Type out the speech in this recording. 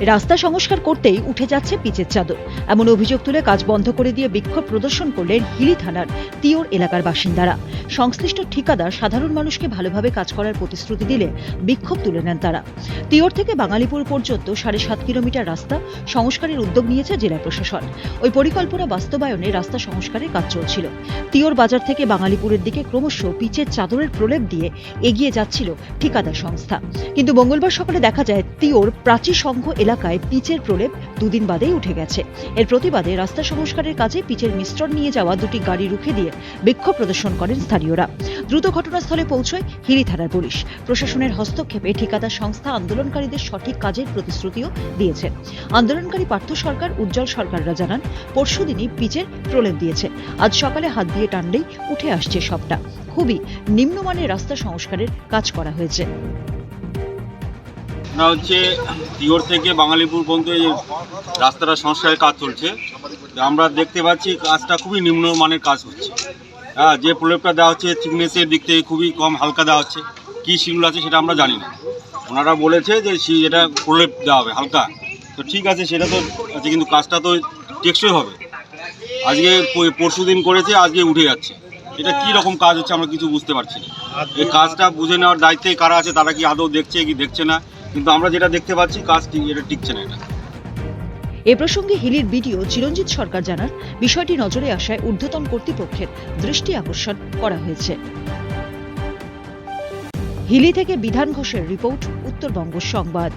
রাস্তা সংস্কার করতেই উঠে যাচ্ছে পিচের চাদর। এমন অভিযোগ তুলে কাজ বন্ধ করে দিয়ে বিক্ষোভ প্রদর্শন করলেন হিলি থানার তিওর এলাকার বাসিন্দারা। সংশ্লিষ্ট ঠিকাদার সাধারণ মানুষকে ভালোভাবে কাজ করার প্রতিশ্রুতি দিলে বিক্ষোভ তুলে নেন তারা। তিওর থেকে বাঙালিপুর পর্যন্ত সাড়ে সাত কিলোমিটার রাস্তা সংস্কারের উদ্যোগ নিয়েছে জেলা প্রশাসন। ওই পরিকল্পনা বাস্তবায়নে রাস্তা সংস্কারের কাজ চলছিল। তিওর বাজার থেকে বাঙালিপুরের দিকে ক্রমশ পিচের চাদরের প্রলেপ দিয়ে এগিয়ে যাচ্ছিল ঠিকাদার সংস্থা। কিন্তু মঙ্গলবার সকালে দেখা যায় তিওর প্রাচী সংঘ এলাকায় পিচের প্রলেপ দুদিন বাদেই উঠে গেছে। এর প্রতিবাদে রাস্তা সংস্কারের কাজে পিচের মিশ্রণ নিয়ে যাওয়া দুটি গাড়ি রুখে দিয়ে বিক্ষোভ প্রদর্শন করেন স্থানীয়রা। দ্রুত ঘটনাস্থলে পৌঁছয় হিলি থানার পুলিশ। প্রশাসনের হস্তক্ষেপে ঠিকাদার সংস্থা আন্দোলনকারীদের সঠিক কাজের প্রতিশ্রুতিও দিয়েছে। আন্দোলনকারী পার্থ সরকার, উজ্জ্বল সরকাররা জানান পরশুদিনই পিচের প্রলেপ দিয়েছে। আজ সকালে হাত দিয়ে টানলেই উঠে আসছে সবটা। খুবই নিম্নমানের রাস্তা সংস্কারের কাজ করা হয়েছে। না হচ্ছে, তিওর থেকে বাঙালিপুর পর্যন্ত এই রাস্তাটা সংস্কারের কাজ চলছে। আমরা দেখতে পাচ্ছি, কাজটা খুবই নিম্নমানের কাজ হচ্ছে। হ্যাঁ যে প্রলেপটা দেওয়া হচ্ছে থিকনেসের দিক থেকে খুবই কম হালকা দেওয়া হচ্ছে। কী শিডিউল আছে সেটা আমরা জানি না। ওনারা বলেছে যে এটা প্রলেপ দেওয়া হবে, হালকা। তো ঠিক আছে, সেটা তো আছে, কিন্তু কাজটা তো টেকসই হবে। আজকে পরশু দিন করেছে, আজকে উঠে যাচ্ছে। এটা কি রকম কাজ হচ্ছে আমরা কিছু বুঝতে পারছি না। এই কাজটা বুঝে নেওয়ার দায়িত্বে কারা আছে, তারা কি আদৌ দেখছে কি দেখছে না? কিন্তু আমরা যেটা দেখতে পাচ্ছি কাজ এটা টিকছে না এটা। এ প্রসঙ্গে হিলির বিডিও চিরঞ্জিত সরকার জানান, বিষয়টি নজরে আসায় ঊর্ধ্বতন কর্তৃপক্ষের দৃষ্টি আকর্ষণ করা হয়েছে। হিলি থেকে বিধান ঘোষের রিপোর্ট, উত্তরবঙ্গ সংবাদ।